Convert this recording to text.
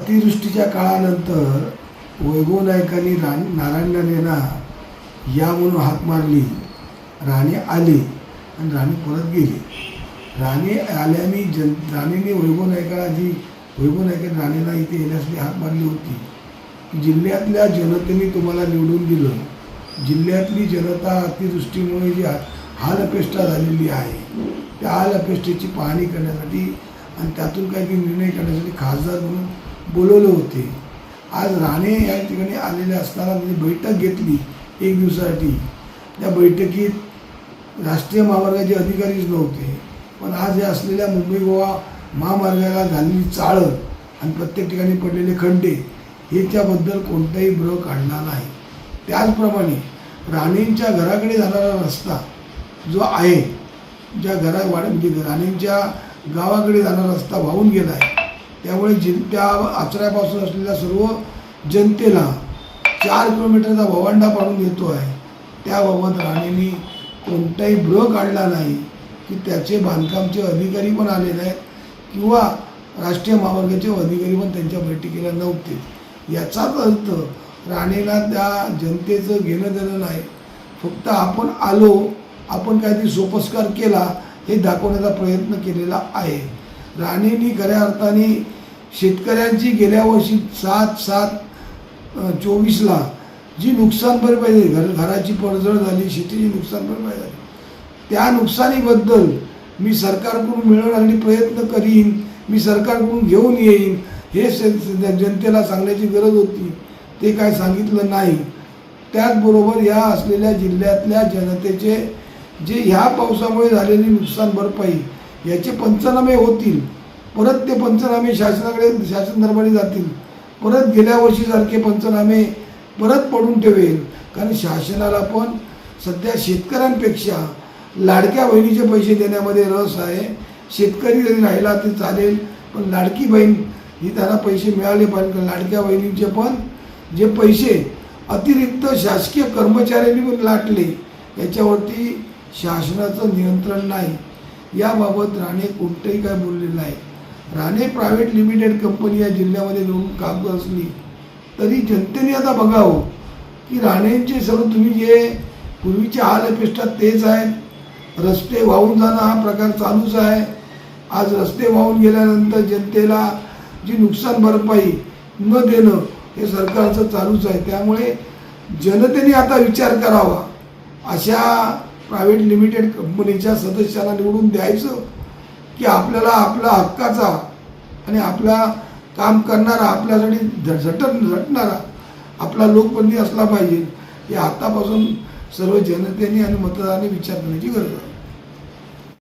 अतिवृष्टीच्या काळानंतर वैभव नायकांनी राण नारायण या म्हणून हाक मारली. राणे आले आणि राणे परत गेले. राणे आल्याने जन राणेने वैभव नायकाला जी वैभव नायकाने राणेला इथे येण्यासाठी हाक मारली होती जिल्ह्यातल्या जनतेने तुम्हाला निवडून दिलं. जिल्ह्यातली जनता अतिवृष्टीमुळे जी हा- हालअपेष्टा झालेली आहे त्या हालअपेष्टेची पाहणी करण्यासाठी आणि त्यातून काही निर्णय करण्यासाठी खासदार म्हणून बोलवले होते. आज राणे या ठिकाणी आलेले असताना त्यांनी बैठक घेतली एक दिवसासाठी. त्या बैठकीत राष्ट्रीय महामार्गाचे अधिकारीच नव्हते. पण आज या असलेल्या मुंबई गोवा महामार्गाला झालेली चाळ आणि प्रत्येक ठिकाणी पडलेले खड्डे हे त्याबद्दल कोणताही ब्र काढला नाही. त्याचप्रमाणे राणेंच्या घराकडे जाणारा रस्ता जो आहे ज्या घरा वाढ म्हणजे राणेंच्या गावाकडे जाणारा रस्ता वाहून गेला आहे त्यामुळे जिल त्या आचऱ्यापासून असलेल्या सर्व जनतेला चार किलोमीटरचा भवंडा पाडून येतो आहे. त्याबाबत राणेंनी कोणताही ब्र काढला नाही की त्याचे बांधकामचे अधिकारी पण आलेले आहेत किंवा राष्ट्रीय महामार्गाचे अधिकारी पण त्यांच्या बैठकीला नव्हते. याचाच अर्थ राणेला त्या जनतेचं घेणं देणं नाही. फक्त आपण आलो आपण काहीतरी सोपस्कार केला हे दाखवण्याचा प्रयत्न केलेला आहे. राणेंनी खऱ्या अर्थाने शेतकऱ्यांची गेल्या वर्षी सात सात चोवीसला जी नुकसान भरपाई झाली घर घराची पडझड झाली शेतीची नुकसान भरपाई झाली त्या नुकसानीबद्दल मी सरकारकडून मिळवण्यासाठी प्रयत्न करीन मी सरकारकडून घेऊन येईन. हे स- जनतेला सांगण्याची गरज होती. ते काय सांगितलं नाही. त्याचबरोबर या असलेल्या जिल्ह्यातल्या जनतेचे जे ह्या पावसामुळे झालेली नुकसान भरपाई याचे पंचनामे होतील. परत ते पंचनामे शासनाकडे शासन दरबारी जातील. परत गेल्या वर्षीसारखे पंचनामे परत पडून ठेवेल. कारण शासनाला पण सध्या शेतकऱ्यांपेक्षा लाडक्या बहिणीचे पैसे देण्यामध्ये रस आहे. शेतकरी जरी राहिला ते चालेल पण लाडकी बहीण ही त्यांना पैसे मिळाले पाहिजे. कारण लाडक्या बहिणींचे पण जे पैसे अतिरिक्त शासकीय कर्मचाऱ्यांनी पण लाटले याच्यावरती शासनाचं नियंत्रण नाही. याबाबत राणे कोणतंही काय बोललेलं नाही राणे प्रायव्हेट लिमिटेड कंपनी या जिल्ह्यामध्ये येऊन काम करत असली तरी जनतेने आता बघावं की राणेंचे सर्व तुम्ही जे पूर्वीचे हाल अपेष्टात तेच आहेत रस्ते वाहून जाणं हा प्रकार चालूच आहे. आज रस्ते वाहून गेल्यानंतर जनतेला जी नुकसान भरपाई न देणं हे सरकारचं चालूच आहे. त्यामुळे जनतेने आता विचार करावा. अशा प्रायव्हेट लिमिटेड कंपनीच्या सदस्यांना निवडून द्यायचं की आपल्याला आपला हक्काचा आणि आपला काम करणारा आपल्यासाठी झ- झटणारा आपला लोकबंदी असला पाहिजे हे आतापासून सर्व जनतेने आणि मतदारांनी विचार करण्याची गरज आहे.